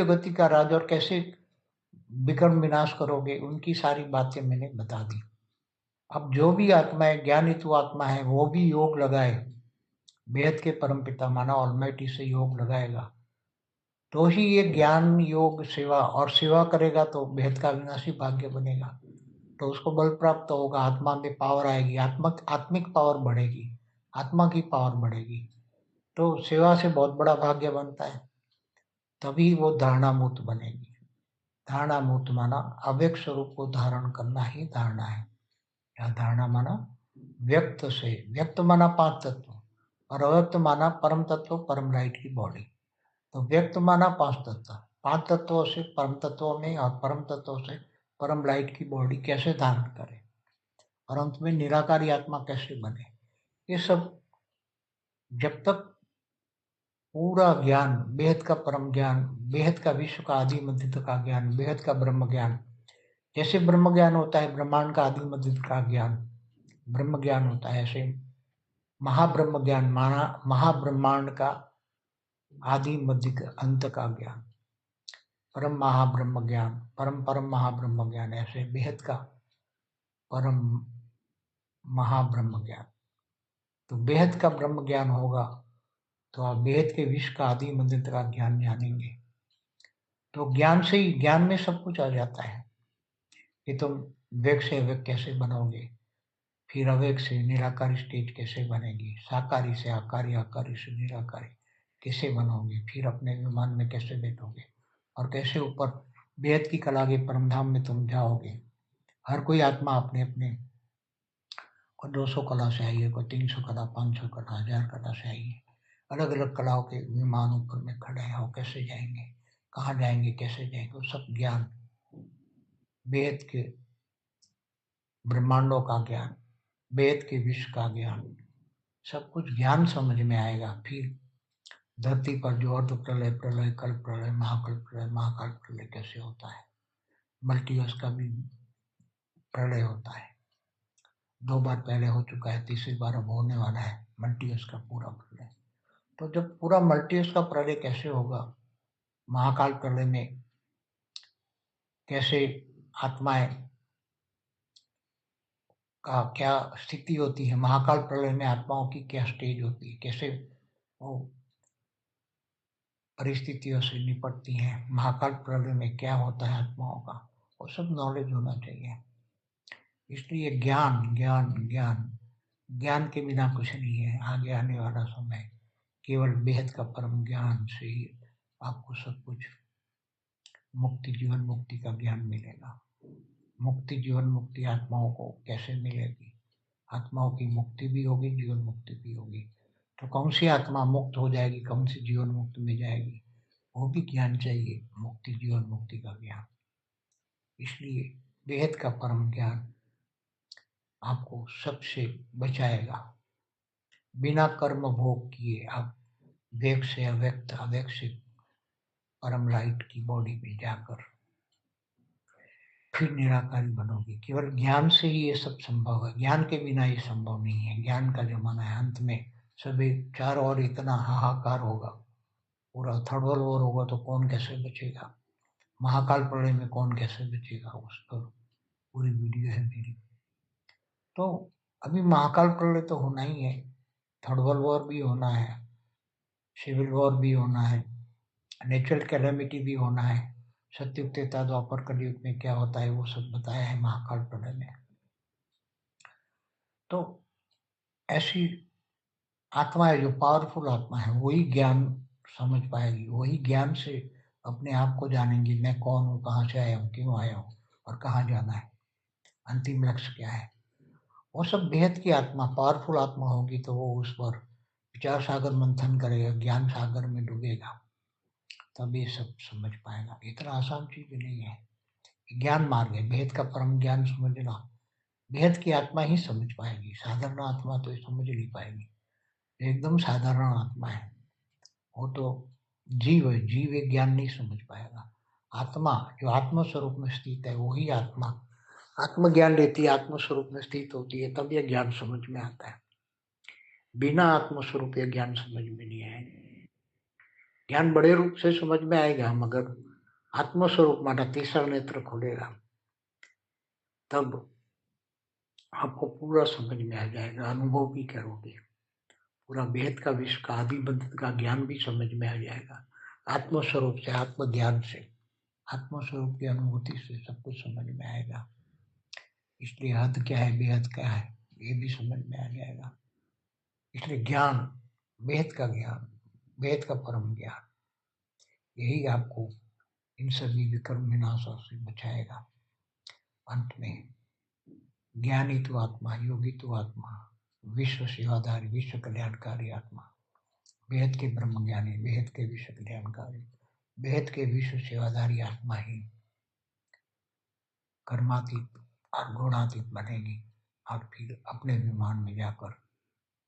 गति का राज और कैसे विक्रम विनाश करोगे, उनकी सारी बातें मैंने बता दी। अब जो भी आत्मा है ज्ञान हेतु आत्मा है, वो भी योग लगाए। बेहद के परम पिता माना ऑलमाइटी से योग लगाएगा। तो ही ये ज्ञान, योग, सेवा और सेवा करेगा तो बेहद का विनाशी भाग्य बनेगा। तो उसको बल प्राप्त होगा, आत्मा में पावर आएगी, आत्मक, आत्मिक पावर बढ़ेगी, आत्मा की पावर बढ़ेगी। तो सेवा से बहुत बड़ा भाग्य बनता है। तभी वो धारणा मुक्त बनेगी। धारणा मुक्त माना अव्यक्त स्वरूप को धारण करना ही धारणा है। या धारणा माना व्यक्त से, व्यक्त माना पाँच तत्व और अव्यक्त माना परम तत्व, परम लाइट की बॉडी। तो व्यक्त माना पाँच तत्व। पाँच तत्वों से परम तत्वों में और परम तत्वों से परम लाइट की बॉडी कैसे धारण करे? और अंत में निराकारी आत्मा कैसे बने? ये सब जब तक पूरा ज्ञान, बेहद का परम ज्ञान, बेहद का विश्व का आदि मध्य का ज्ञान, बेहद का ब्रह्म ज्ञान। जैसे ब्रह्म ज्ञान होता है, ब्रह्मांड का आदि मध्य का ज्ञान, ब्रह्म ज्ञान होता है ऐसे। महाब्रह्म ज्ञान, माना, महाब्रह्मांड का आदि मध्य अंत का ज्ञान। परम महाब्रह्म ज्ञान, परम परम महाब्रह्म ज्ञान ऐसे, बेहद का परम महाब्रह्म ज्ञान। तो बेहद का ब्रह्म ज्ञान होगा तो आप बेहद के विश्व का आदि मंदिर तक का ज्ञान जानेंगे तो ज्ञान से ही, ज्ञान में सब कुछ आ जाता है। कि तुम वेग से अवेग कैसे बनोगे? फिर अवेग से निराकारी स्टेज कैसे बनेगी? साकारी से आकारी आकारी से निराकारी। कैसे बनोगे? फिर अपने विमान में कैसे बैठोगे? और कैसे ऊपर बेहद की कला के परमधाम में तुम जाओगे? हर कोई आत्मा अपने अपने को दो सौ कला से आई है, कोई तीन सौ कला, पाँच सौ कला, हज़ार कला से आई है। अलग अलग कलाओं के विमान में खड़े हैं। वो कैसे जाएँगे? कहाँ जाएँगे? कैसे जाएँगे? वो सब ज्ञान। वेद के ब्रह्मांडों का ज्ञान, वेद के विश्व का ज्ञान। सब कुछ ज्ञान समझ में आएगा। फिर धरती पर जो अर्ध प्रलय प्रलय कल प्रलय महाकल प्रलय, महाकाल प्रलय कैसे होता है? मल्टीवर्स का भी प्रलय होता है। दो बार पहले हो चुका है, तीसरी बार अब होने वाला है। मल्टीवर्स का पूरा प्रलय। तो जब पूरा मल्टीवर्स का प्रलय कैसे होगा? महाकाल प्रलय में कैसे आत्माएँ का क्या स्थिति होती है? महाकाल प्रलय में आत्माओं की क्या स्टेज होती है? कैसे वो परिस्थितियों से निपटती हैं? महाकाल प्रलय में क्या होता है आत्माओं का? वो सब नॉलेज होना चाहिए। इसलिए ज्ञान ज्ञान ज्ञान। ज्ञान के बिना कुछ नहीं है। आगे आने वाला समय। केवल बेहद का परम ज्ञान से ही आपको सब कुछ मुक्ति, जीवन मुक्ति का ज्ञान मिलेगा। मुक्ति, जीवन मुक्ति आत्माओं को कैसे मिलेगी? आत्माओं की मुक्ति भी होगी, जीवन मुक्ति भी होगी। तो कौन सी आत्मा मुक्त हो जाएगी? कौन सी जीवन मुक्त में जाएगी? वो भी ज्ञान चाहिए, मुक्ति, जीवन मुक्ति का ज्ञान। इसलिए बेहद का परम ज्ञान आपको सबसे बचाएगा। बिना कर्म भोग किए आप वेग से अव्यक्त से परम लाइट की बॉडी में जाकर फिर निराकारी बनोगे। केवल ज्ञान से ही ये सब संभव है। ज्ञान के बिना ये संभव नहीं है। ज्ञान का जमाना है। अंत में सभी चार और इतना हाहाकार होगा। पूरा थर्ड वर्ल्ड वॉर होगा तो कौन कैसे बचेगा? महाकाल प्रलय में कौन कैसे बचेगा? उस पर पूरी वीडियो है मेरी। तो अभी महाकाल प्रलय तो होना ही है। थर्ड वर्ल्ड वॉर भी होना है, सिविल वॉर भी होना है, नेचुरल कैलेमिटी भी होना है सत्युग तेता द्वापर कलयुग में क्या होता है वो सब बताया है महाकाल प्रलय में। तो ऐसी आत्मा है जो पावरफुल आत्मा है, वही ज्ञान समझ पाएगी, वही ज्ञान से अपने आप को जानेंगी, मैं कौन हूँ, कहाँ से आया हूँ, क्यों आया हूँ और कहाँ जाना है, अंतिम लक्ष्य क्या है। वो सब बेहद की आत्मा पावरफुल आत्मा होगी तो वो उस पर विचार सागर मंथन करेगा, ज्ञान सागर में डूबेगा। तब ये सब समझ पाएगा। इतना आसान चीज़ नहीं है। ज्ञान मार्ग है। भेद का परम ज्ञान समझना भेद की आत्मा ही समझ पाएगी। साधारण आत्मा तो समझ नहीं पाएगी। एकदम साधारण आत्मा है। वो तो जीव है। जीव ज्ञान नहीं समझ पाएगा। आत्मा, जो आत्म स्वरूप में स्थित है, वही आत्मा आत्मज्ञान लेती है आत्म स्वरूप में स्थित होती है, तब यह ज्ञान समझ में आता है। बिना आत्म स्वरूप यह ज्ञान समझ में नहीं आए ज्ञान बड़े रूप से समझ में आएगा, मगर आत्मस्वरूप माना तीसरा नेत्र खुलेगा, तब आपको पूरा समझ में आ जाएगा, अनुभव भी करोगे। पूरा वेद का विश्व का आदि बंधन का ज्ञान भी समझ में आ जाएगा। आत्मस्वरूप से, आत्मज्ञान से, आत्मस्वरूप की अनुभूति से सब कुछ समझ में आएगा। इसलिए हद क्या है, बेहद क्या है, ये भी समझ में आ जाएगा। इसलिए ज्ञान, बेहद का ज्ञान वेद का परम ज्ञान, यही आपको इन सभी विक्रम विनाशों से बचाएगा। अंत में ज्ञानी तो आत्मा योगी तो आत्मा, विश्व सेवाधारी विश्व कल्याणकारी आत्मा वेद के ब्रह्म ज्ञानी, बेहद के विश्व कल्याणकारी, बेहद के विश्व सेवाधारी आत्मा ही कर्मातीत और गुणातीत बनेगी और फिर अपने विमान में जाकर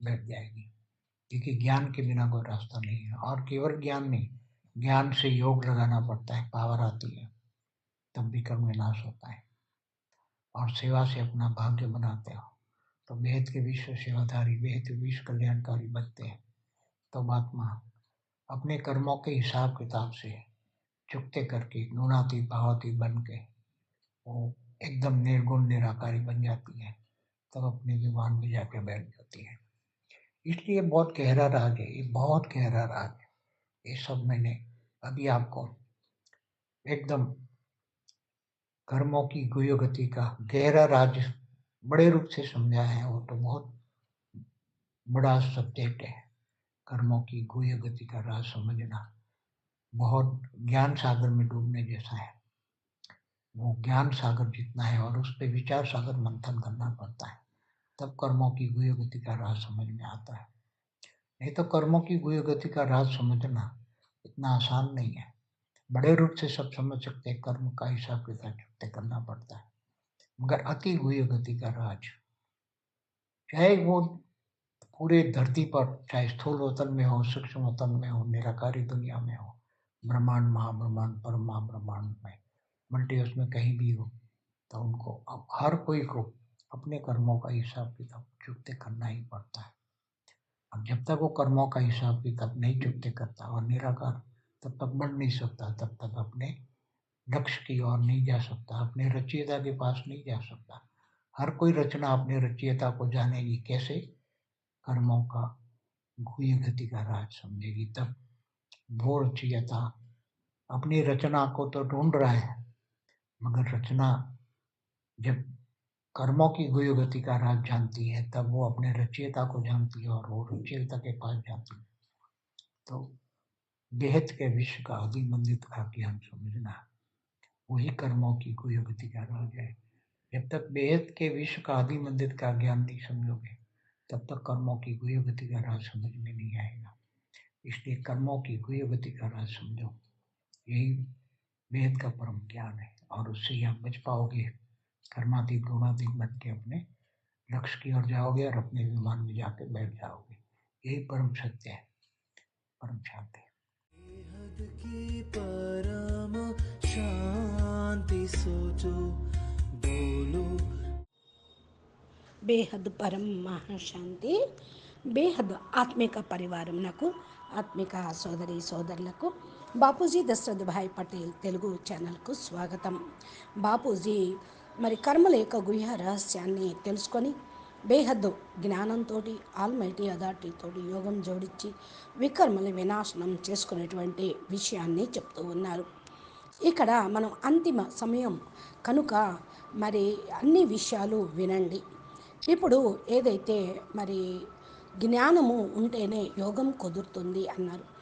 बैठ जाएगी। क्योंकि ज्ञान के बिना कोई रास्ता नहीं है और केवल ज्ञान नहीं, ज्ञान से योग लगाना पड़ता है, पावर आती है, तब भी कर्म विनाश होता है। और सेवा से अपना भाग्य बनाते हो तो वेद के विश्व सेवाधारी वेद विश्व कल्याणकारी बनते हैं। तो आत्मा अपने कर्मों के हिसाब किताब से चुकते करके, गुणातीत, भावातीत बन के वो एकदम निर्गुण, निराकारी बन जाती है। तब अपने विमान में जाके बैठ जाती है। इसलिए बहुत गहरा राग है, ये बहुत गहरा राग है। ये सब मैंने अभी आपको एकदम कर्मों की गुयो गति का गहरा राज बड़े रूप से समझाया है, वो तो बहुत बड़ा सब्जेक्ट है। कर्मों की गुय गति का राज समझना बहुत ज्ञान सागर में डूबने जैसा है। वो ज्ञान सागर जितना है और उस पर विचार सागर मंथन करना पड़ता है। तब कर्मों की गुय गति का राज समझ में आता है। नहीं तो कर्मों की गुय गति का राज समझना इतना आसान नहीं है। बड़े रूप से सब समझ सकते हैं, कर्म का हिसाब किताब चुकते करना पड़ता है। मगर अति गुय गति का राज, चाहे वो पूरे धरती पर, चाहे स्थूल वतन में हो, सूक्ष्म वतन में हो, निराकारी दुनिया में हो, ब्रह्मांड, महाब्रह्मांड, परम महाब्रह्मांड में मल्टीवर्स में कहीं भी हो तो उनको अब हर कोई को अपने कर्मों का हिसाब किताब चुकते करना ही पड़ता है। अब जब तक वो कर्मों का हिसाब किताब नहीं चुकते करता और निराकार तब तक बढ़ नहीं सकता, तब तक अपने लक्ष्य की ओर नहीं जा सकता, अपने रचयिता के पास नहीं जा सकता। हर कोई रचना अपने रचयिता को जानेगी कैसे? कर्मों का गुय गति का राज समझेगी। तब वो रचयिता अपनी रचना को तो ढूंढ रहा है मगर रचना, जब कर्मों की गुय गति का राज जानती है, तब वो अपने रचयिता को जानती है और वो रचयिता के पास जाती है। तो बेहद के विश्व का आदि मंदिर का ज्ञान समझना, वही कर्मों की गुय गति का राज है। जब तक बेहद के विश्व का आदि मंदिर का ज्ञान नहीं समझोगे, तब तक कर्मों की गुय गति का राज समझ में नहीं आएगा। इसलिए कर्मों की गुय गति का राज समझो, यही वेद का परम ज्ञान है। और उससे ही आप बच पाओगे कर्मातीत गुणातीत बन के अपने लक्ष्य की ओर जाओगे और अपने विमान में जाके बैठ जाओगे यही परम सत्य है परम शांति की परम शांति सोचो बोलो బేహద్ పరం మహాశాంతి బేహద్ ఆత్మిక పరివారంనకు ఆత్మిక సోదరి సోదరులకు బాపూజీ దశరథ్ భాయ్ పటేల్ తెలుగు ఛానల్కు స్వాగతం. బాపూజీ మరి కర్మల యొక్క గుహ్య రహస్యాన్ని తెలుసుకొని బేహద్దు జ్ఞానంతో ఆల్మైటీ అథారిటీతో యోగం జోడించి వికర్మల వినాశనం చేసుకునేటువంటి విషయాన్ని చెప్తూ ఉన్నారు. ఇక్కడ మనం అంతిమ సమయం కనుక మరి అన్ని విషయాలు వినండి. ఇప్పుడు ఏదైతే మరి జ్ఞానము ఉంటేనే యోగం కుదురుతుంది అన్నారు.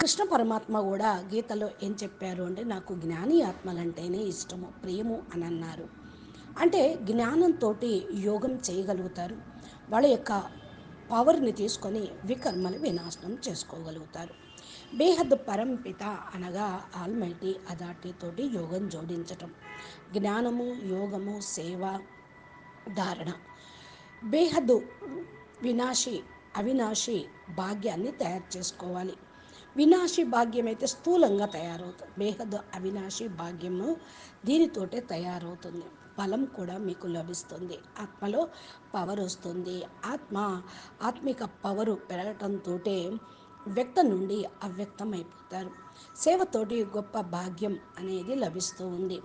కృష్ణ పరమాత్మ కూడా గీతలో ఏం చెప్పారు అంటే నాకు జ్ఞాని ఆత్మలంటేనే ఇష్టము ప్రియము అని అన్నారు. అంటే జ్ఞానంతో యోగం చేయగలుగుతారు. వాళ్ళ యొక్క పవర్ని తీసుకొని వికర్మలు వినాశనం చేసుకోగలుగుతారు. బేహద్ పరంపిత అనగా ఆల్మైటీ అదాటితోటి యోగం జోడించటం. జ్ఞానము యోగము సేవ ధారణ. బేహద్దు వినాశి అవినాశి భాగ్యాన్ని తయారు చేసుకోవాలి. వినాశి భాగ్యం అయితే స్థూలంగా తయారవుతుంది. బేహద్దు అవినాశి భాగ్యము దీనితోటే తయారవుతుంది. బలం కూడా మీకు లభిస్తుంది. ఆత్మలో పవర్ వస్తుంది. ఆత్మ ఆత్మిక పవరు పెరగటంతో వ్యక్తం నుండి అవ్యక్తం అయిపోతారు సేవతోటి గొప్ప భాగ్యం అనేది లభిస్తూ ఉంది.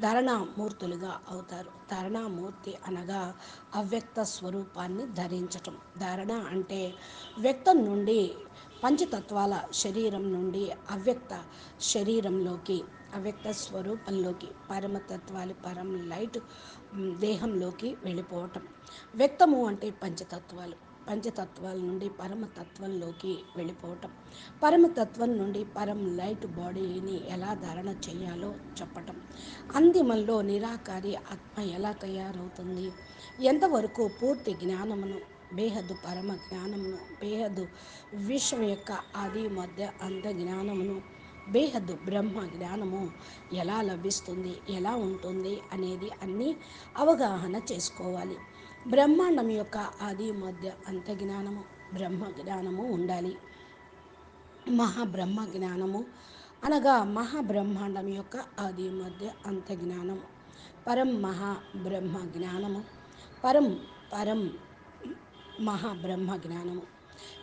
ధారణామూర్తులుగా అవుతారు. ధారణామూర్తి అనగా అవ్యక్త స్వరూపాన్ని ధరించటం. ధారణ అంటే వ్యక్తం నుండి పంచతత్వాల శరీరం నుండి అవ్యక్త శరీరంలోకి అవ్యక్త స్వరూపంలోకి పరమతత్వాలు పరం లైట్ దేహంలోకి వెళ్ళిపోవటం. వ్యక్తము అంటే పంచతత్వాలు. పంచతత్వాల నుండి పరమతత్వంలోకి వెళ్ళిపోవటం. పరమతత్వం నుండి పరం లైట్ బాడీని ఎలా ధారణ చేయాలో చెప్పటం. అంతిమంలో నిరాకారి ఆత్మ ఎలా తయారవుతుంది? ఎంతవరకు పూర్తి జ్ఞానమును బేహద్దు పరమ జ్ఞానమును బేహద్దు విశ్వం యొక్క ఆది మధ్య అంత జ్ఞానమును బేహద్దు బ్రహ్మ జ్ఞానము ఎలా లభిస్తుంది ఎలా ఉంటుంది అనేది అన్నీ అవగాహన చేసుకోవాలి. బ్రహ్మాండం యొక్క ఆది మధ్య అంత జ్ఞానము బ్రహ్మ జ్ఞానము ఉండాలి. మహాబ్రహ్మ జ్ఞానము అనగా మహాబ్రహ్మాండం యొక్క ఆది మధ్య అంత జ్ఞానము. పరం మహాబ్రహ్మ జ్ఞానము పరం పరం మహాబ్రహ్మ జ్ఞానము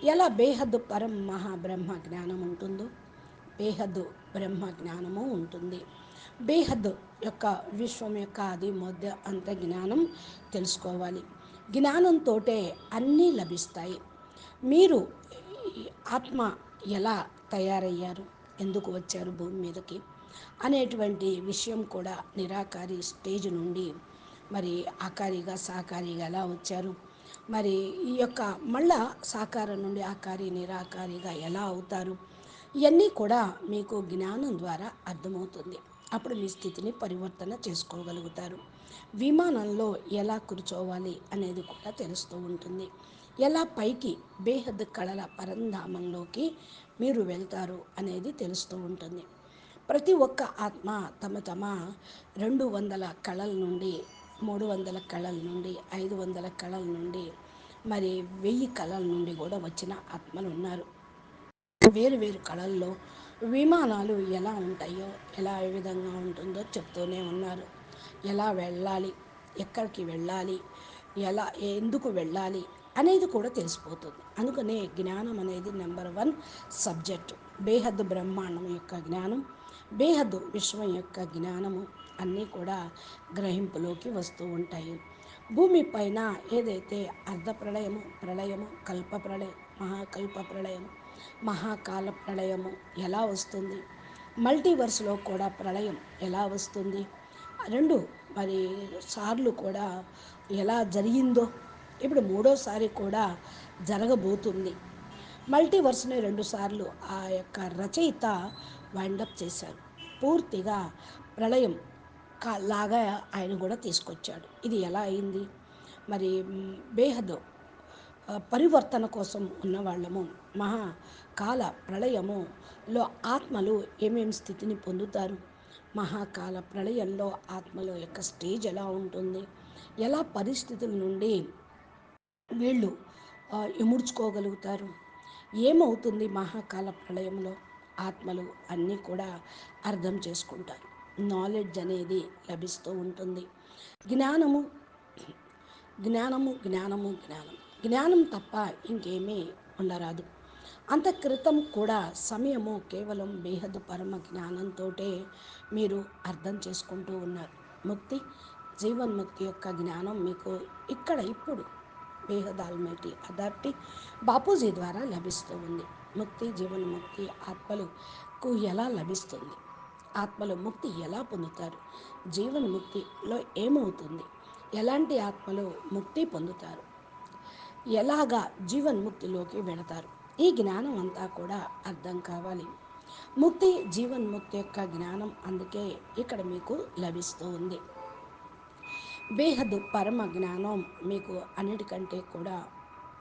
ఎలా బేహద్దు పరం మహాబ్రహ్మ జ్ఞానం ఉంటుందో బేహద్దు బ్రహ్మ జ్ఞానము ఉంటుంది. బేహద్దు యొక్క విశ్వం యొక్క అది మధ్య అంత జ్ఞానం తెలుసుకోవాలి. జ్ఞానంతో అన్నీ లభిస్తాయి. మీరు ఆత్మ ఎలా తయారయ్యారు ఎందుకు వచ్చారు భూమి మీదకి అనేటువంటి విషయం కూడా నిరాకారి స్టేజ్ నుండి మరి ఆకారిగా సాకారిగా ఎలా వచ్చారు? మరి ఈ యొక్క మళ్ళా సాకారం నుండి ఆకారి నిరాకారిగా ఎలా అవుతారు? ఇవన్నీ కూడా మీకు జ్ఞానం ద్వారా అర్థమవుతుంది. అప్పుడు మీ స్థితిని పరివర్తన చేసుకోగలుగుతారు. విమానంలో ఎలా కూర్చోవాలి అనేది కూడా తెలుస్తూ ఉంటుంది. ఎలా పైకి బేహద్ కళల పరంధామంలోకి మీరు వెళ్తారు అనేది తెలుస్తూ ఉంటుంది. ప్రతి ఒక్క ఆత్మ తమ తమ రెండు వందల కళల నుండి మూడు వందల కళల నుండి ఐదు వందల కళల నుండి మరి వెయ్యి కళల నుండి కూడా వచ్చిన ఆత్మలు ఉన్నారు. వేరు వేరు కళల్లో విమానాలు ఎలా ఉంటాయో ఎలా ఏ విధంగా ఉంటుందో చెప్తూనే ఉన్నారు. ఎలా వెళ్ళాలి ఎక్కడికి వెళ్ళాలి ఎలా ఎందుకు వెళ్ళాలి అనేది కూడా తెలిసిపోతుంది. అందుకనే జ్ఞానం అనేది నెంబర్ వన్ సబ్జెక్ట్. బేహద్దు బ్రహ్మాండం యొక్క జ్ఞానం బేహద్దు విశ్వం యొక్క జ్ఞానము అన్నీ కూడా గ్రహింపులోకి వస్తూ ఉంటాయి. భూమి పైన ఏదైతే అర్ధ ప్రళయము ప్రళయము కల్ప ప్రళయం మహాకల్ప ప్రళయం మహాకాల ప్రళయము ఎలా వస్తుంది? మల్టీవర్స్లో కూడా ప్రళయం ఎలా వస్తుంది? రెండు మరి సార్లు కూడా ఎలా జరిగిందో ఇప్పుడు మూడోసారి కూడా జరగబోతుంది. మల్టీవర్స్ని రెండుసార్లు ఆ యొక్క రచయిత వైండప్ చేశారు. పూర్తిగా ప్రళయం లాగా ఆయన కూడా తీసుకొచ్చాడు. ఇది ఎలా అయింది? మరి బేహద్ పరివర్తన కోసం ఉన్న వాళ్ళము మహాకాల ప్రళయములో ఆత్మలు ఏమేమి స్థితిని పొందుతారు? మహాకాల ప్రళయంలో ఆత్మల యొక్క స్టేజ్ ఎలా ఉంటుంది? ఎలా పరిస్థితుల నుండి వీళ్ళు ఎముడ్చుకోగలుగుతారు? ఇముడ్చుకోగలుగుతారు ఏమవుతుంది మహాకాల ప్రళయంలో? ఆత్మలు అన్నీ కూడా అర్థం చేసుకుంటారు. నాలెడ్జ్ అనేది లభిస్తూ ఉంటుంది. జ్ఞానము జ్ఞానము జ్ఞానము జ్ఞానం. జ్ఞానం తప్ప ఇంకేమీ ఉండరాదు. అంత క్రితం కూడా సమయము కేవలం బేహద్దు పరమ జ్ఞానంతో మీరు అర్థం చేసుకుంటూ ఉన్నారు. ముక్తి జీవన్ముక్తి యొక్క జ్ఞానం మీకు ఇక్కడ ఇప్పుడు బేహద్ ఆల్మైటీ అథారిటీ బాపూజీ ద్వారా లభిస్తూ ఉంది. ముక్తి జీవన్ముక్తి ఆత్మలకు ఎలా లభిస్తుంది? ఆత్మలు ముక్తి ఎలా పొందుతారు? జీవన్ముక్తిలో ఏమవుతుంది? ఎలాంటి ఆత్మలు ముక్తి పొందుతారు? ఎలాగా జీవన్ముక్తిలోకి వెళతారు? ఈ జ్ఞానం అంతా కూడా అర్థం కావాలి. ముక్తి జీవన్ముక్తి యొక్క జ్ఞానం అందుకే ఇక్కడ మీకు లభిస్తూ ఉంది బేహద్ పరమ జ్ఞానం మీకు అన్నిటికంటే కూడా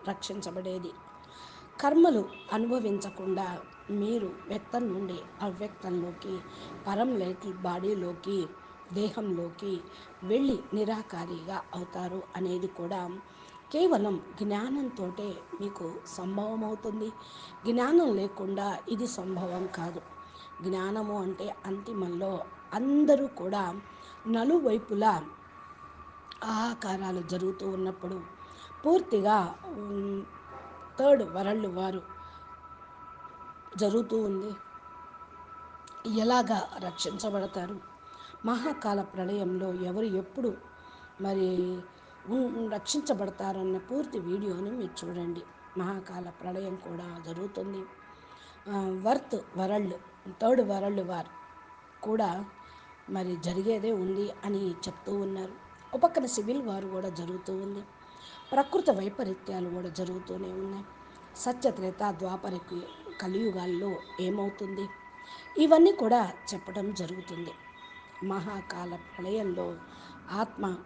రక్షించబడేది. కర్మలు అనుభవించకుండా మీరు వ్యక్తం నుండి అవ్యక్తంలోకి పరం బాడీలోకి దేహంలోకి వెళ్ళి నిరాకారిగా అవుతారు అనేది కూడా కేవలం జ్ఞానంతో మీకు సంభవం అవుతుంది జ్ఞానం లేకుండా ఇది సంభవం కాదు. జ్ఞానము అంటే అంతిమంలో అందరూ కూడా నలువైపులా ఆకారాలు జరుగుతూ ఉన్నప్పుడు పూర్తిగా థర్డ్ వరల్డ్ వారు జరుగుతూ ఉంది. ఎలాగా రక్షించబడతారు? మహాకాల ప్రళయంలో ఎవరు ఎప్పుడు మరి రక్షించబడతారన్న పూర్తి వీడియోని మీరు చూడండి. మహాకాల ప్రళయం కూడా జరుగుతుంది. Worth world third world war కూడా మరి జరిగేదే ఉంది అని చెప్తూ ఉన్నారు. ఒక పక్కన సివిల్ వార్ కూడా జరుగుతూ ఉంది. ప్రకృతి వైపరీత్యాలు కూడా జరుగుతూనే ఉన్నాయి. సత్యత్రేత ద్వాపరికి కలియుగాల్లో ఏమవుతుంది? ఇవన్నీ కూడా చెప్పడం జరుగుతుంది. మహాకాల ప్రళయంలో ఆత్మ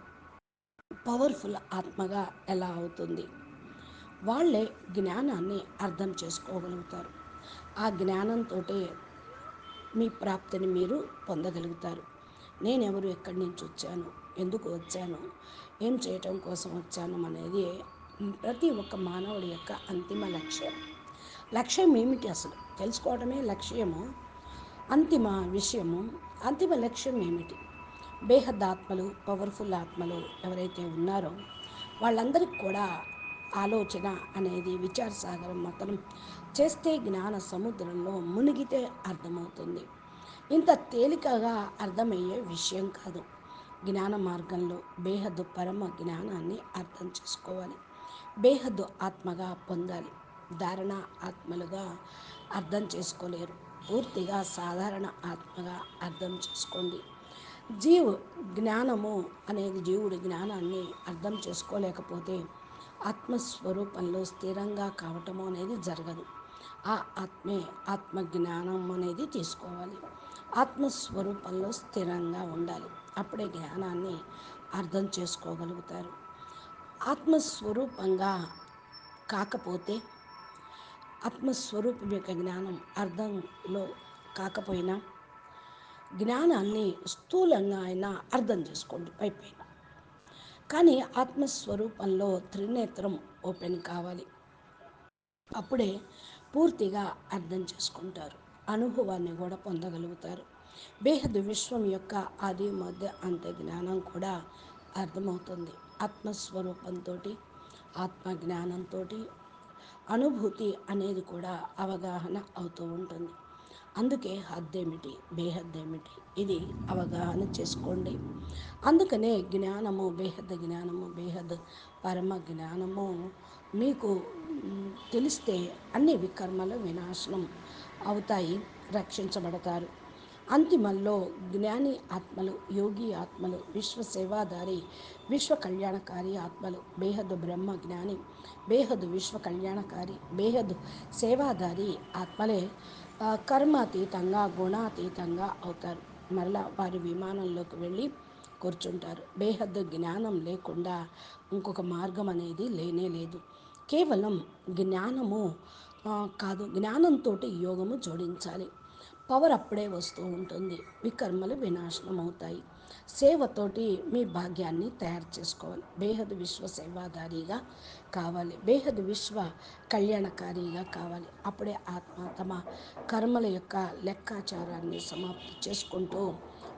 పవర్ఫుల్ ఆత్మగా ఎలా అవుతుంది? వాళ్ళే జ్ఞానాన్ని అర్థం చేసుకోగలుగుతారు. ఆ జ్ఞానంతో మీ ప్రాప్తిని మీరు పొందగలుగుతారు. నేనెవరు ఎక్కడి నుంచి వచ్చాను? ఎందుకు వచ్చాను? ఏం చేయటం కోసం వచ్చాను? అనేది ప్రతి ఒక్క మానవుడి యొక్క అంతిమ లక్ష్యం. లక్ష్యం ఏమిటి అసలు? తెలుసుకోవడమే లక్ష్యము అంతిమ విషయము. అంతిమ లక్ష్యం ఏమిటి? బేహద్ ఆత్మలు పవర్ఫుల్ ఆత్మలు ఎవరైతే ఉన్నారో వాళ్ళందరికీ కూడా ఆలోచన అనేది విచార సాగరం మతనం చేస్తే జ్ఞాన సముద్రంలో మునిగితే అర్థమవుతుంది. ఇంత తేలికగా అర్థమయ్యే విషయం కాదు. జ్ఞాన మార్గంలో బేహద్దు పరమ జ్ఞానాన్ని అర్థం చేసుకోవాలి. బేహద్దు ఆత్మగా పొందాలి. ధారణ ఆత్మలుగా అర్థం చేసుకోలేరు. పూర్తిగా సాధారణ ఆత్మగా అర్థం చేసుకోండి. జీవు జ్ఞానము అనేది జీవుడి జ్ఞానాన్ని అర్థం చేసుకోలేకపోతే ఆత్మస్వరూపంలో స్థిరంగా కావటము అనేది జరగదు. ఆ ఆత్మే ఆత్మ జ్ఞానం అనేది తీసుకోవాలి. ఆత్మస్వరూపంలో స్థిరంగా ఉండాలి. అప్పుడే జ్ఞానాన్ని అర్థం చేసుకోగలుగుతారు. ఆత్మస్వరూపంగా కాకపోతే ఆత్మస్వరూపం యొక్క జ్ఞానం అర్థంలో కాకపోయినా జ్ఞానాన్ని స్థూలంగా అయినా అర్థం చేసుకోండి పైపైన. కానీ ఆత్మస్వరూపంలో త్రినేత్రం ఓపెన్ కావాలి. అప్పుడే పూర్తిగా అర్థం చేసుకుంటారు. అనుభవాన్ని కూడా పొందగలుగుతారు. బేహద్ విశ్వం యొక్క ఆది మధ్య అంత జ్ఞానం కూడా అర్థమవుతుంది. ఆత్మస్వరూపంతో ఆత్మ జ్ఞానంతో అనుభూతి అనేది కూడా అవగాహన అవుతూ ఉంటుంది. అందుకే హద్దేమిటి బేహద్దేమిటి ఇది అవగాహన చేసుకోండి. అందుకనే జ్ఞానము బేహద్ జ్ఞానము బేహద్ పరమ జ్ఞానము మీకు తెలిస్తే అన్ని వికర్మల వినాశనం అవుతాయి రక్షించబడతారు. అంతిమంలో జ్ఞాని ఆత్మలు యోగి ఆత్మలు విశ్వ సేవాదారి విశ్వ కళ్యాణకారి ఆత్మలు బేహద్ బ్రహ్మ జ్ఞాని బేహద్ విశ్వ కళ్యాణకారి బేహద్ సేవాదారి ఆత్మలే కర్మాతీతంగా గుణాతీతంగా అవుతారు. మరలా వారి విమానంలోకి వెళ్ళి కూర్చుంటారు. బేహద్ జ్ఞానం లేకుండా ఇంకొక మార్గం అనేది లేనే లేదు. కేవలం జ్ఞానము కాదు జ్ఞానంతో యోగము జోడించాలి. పవర్ అప్పుడే వస్తూ ఉంటుంది. వికర్మలు వినాశనం అవుతాయి సేవతోటి మీ భాగ్యాన్ని తయారు చేసుకోవాలి. బేహద్ విశ్వ సేవాదారిగా కావాలి. బేహద్ విశ్వ కళ్యాణకారిగా కావాలి. అప్పుడే ఆత్మ తమ కర్మల యొక్క లెక్కాచారాన్ని సమాప్తి చేసుకుంటూ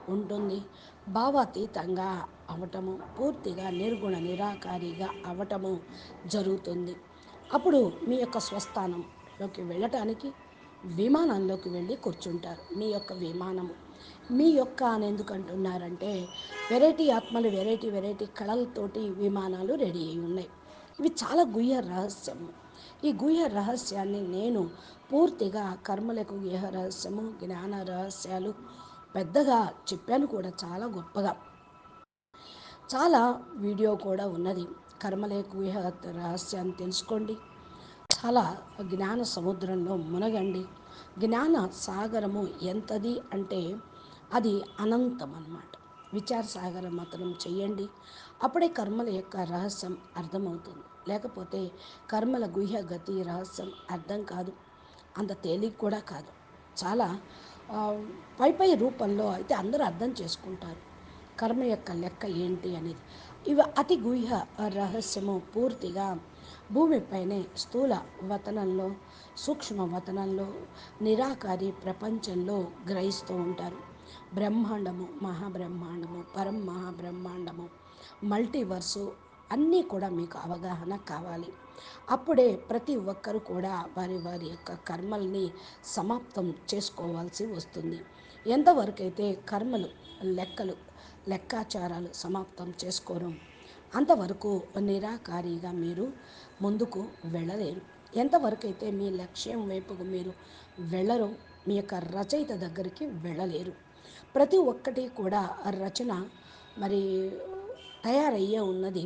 ఉంటుంది. భావాతీతంగా అవటము పూర్తిగా నిర్గుణ నిరాకారిగా అవటము జరుగుతుంది. అప్పుడు మీ యొక్క స్వస్థానంలోకి వెళ్ళటానికి విమానంలోకి వెళ్ళి కూర్చుంటారు. మీ యొక్క విమానము. మీ యొక్క అని ఎందుకు అంటున్నారంటే వెరైటీ ఆత్మలు వెరైటీ వెరైటీ కళలతోటి విమానాలు రెడీ అయి ఉన్నాయి. ఇవి చాలా గుహ్య రహస్యము. ఈ గుహ్య రహస్యాన్ని నేను పూర్తిగా కర్మలకు గుహ్య రహస్యము జ్ఞాన రహస్యాలు పెద్దగా చెప్పాను కూడా చాలా గొప్పగా. చాలా వీడియో కూడా ఉన్నది. కర్మలేకు రహస్యాన్ని తెలుసుకోండి. చాలా జ్ఞాన సముద్రంలో మునగండి. జ్ఞాన సాగరము ఎంతది అంటే అది అనంతం అన్నమాట విచార సాగరం మతనం చేయండి అప్పుడే కర్మల యొక్క రహస్యం అర్థమవుతుంది. లేకపోతే కర్మల గుహ్య గతి రహస్యం అర్థం కాదు. అంత తేలిక కూడా కాదు. చాలా పై పై రూపంలో అయితే అందరూ అర్థం చేసుకుంటారు. కర్మ యొక్క లెక్క ఏంటి అనేది. ఇవి అతి గుహ్య రహస్యము పూర్తిగా భూమిపైనే స్థూల వతనంలో సూక్ష్మ వతనంలో నిరాకారి ప్రపంచంలో గ్రహిస్తూ ఉంటారు. బ్రహ్మాండము మహాబ్రహ్మాండము పరం మహాబ్రహ్మాండము మల్టీవర్సు అన్నీ కూడా మీకు అవగాహన కావాలి. అప్పుడే ప్రతి ఒక్కరు కూడా వారి వారి యొక్క కర్మల్ని సమాప్తం చేసుకోవాల్సి వస్తుంది. ఎంతవరకైతే కర్మలు లెక్కలు లెక్కాచారాలు సమాప్తం చేసుకోరు అంతవరకు నిరాకారిగా మీరు ముందుకు వెళ్ళలేరు. ఎంతవరకైతే మీ లక్ష్యం వైపుకు మీరు వెళ్ళరు మీ యొక్క రచయిత దగ్గరికి వెళ్ళలేరు. ప్రతి ఒక్కటి కూడా రచన మరి తయారయ్యే ఉన్నది.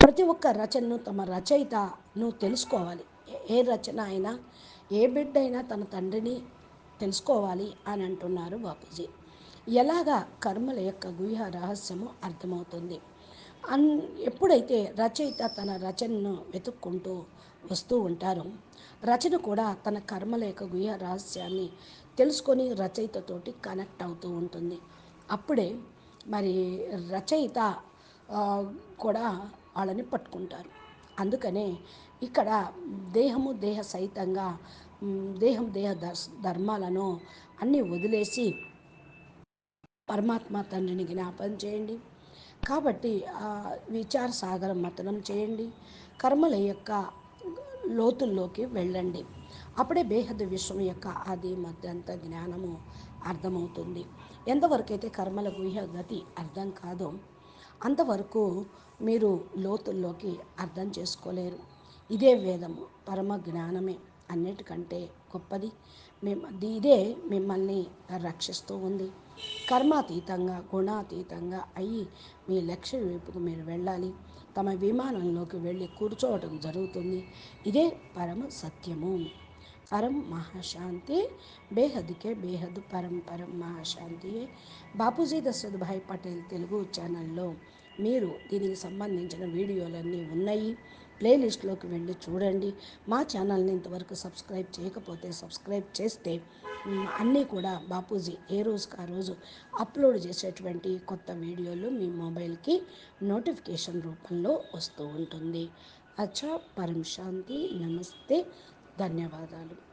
ప్రతి ఒక్క రచనను తమ రచయితను తెలుసుకోవాలి. ఏ రచన అయినా ఏ బిడ్డ అయినా తన తండ్రిని తెలుసుకోవాలి అని అంటున్నారు బాపూజీ. ఎలాగా కర్మల యొక్క గుహ్య రహస్యము అర్థమవుతుంది? అన్ ఎప్పుడైతే రచయిత తన రచనను వెతుక్కుంటూ వస్తూ ఉంటారో రచన కూడా తన కర్మల యొక్క రహస్యాన్ని తెలుసుకొని రచయితతోటి కనెక్ట్ అవుతూ ఉంటుంది. అప్పుడే మరి రచయిత కూడా వాళ్ళని పట్టుకుంటారు. అందుకనే ఇక్కడ దేహము దేహ సహితంగా దేహం దేహ ధర్మాలను అన్నీ వదిలేసి పరమాత్మ తండ్రిని జ్ఞాపం చేయండి. కాబట్టి విచార సాగరం మతనం చేయండి. కర్మల యొక్క లోతుల్లోకి వెళ్ళండి. అప్పుడే బేహద్ విశ్వం యొక్క ఆది మధ్యంత జ్ఞానము అర్థమవుతుంది. ఎంతవరకైతే కర్మల గుహ్య గతి అర్థం కాదో అంతవరకు మీరు లోతుల్లోకి అర్థం చేసుకోలేరు. ఇదే వేదము పరమ జ్ఞానమే అన్నిటికంటే గొప్పది. మేము ఇదే మిమ్మల్ని రక్షిస్తూ ఉంది. కర్మాతీతంగా గుణాతీతంగా అయ్యి మీ లక్ష్యం వైపుకు మీరు వెళ్ళాలి. తమ విమానంలోకి వెళ్ళి కూర్చోవటం జరుగుతుంది. ఇదే పరమ సత్యము. పరం మహాశాంతి బేహద్కే బేహద్ పరం పరం మహాశాంతియే బాపూజీ దశరథ్ భాయ్ పటేల్ తెలుగు ఛానల్లో మీరు దీనికి సంబంధించిన వీడియోలన్నీ ఉన్నాయి. ప్లేలిస్ట్లోకి వెళ్ళి చూడండి. మా ఛానల్ని ఇంతవరకు సబ్స్క్రైబ్ చేయకపోతే సబ్స్క్రైబ్ చేస్తే అన్నీ కూడా బాపూజీ ఏ రోజుకి ఆ రోజు అప్లోడ్ చేసేటువంటి కొత్త వీడియోలు మీ మొబైల్కి నోటిఫికేషన్ రూపంలో వస్తూ ఉంటుంది. అచ్చా పరం శాంతి నమస్తే ధన్యవాదాలు.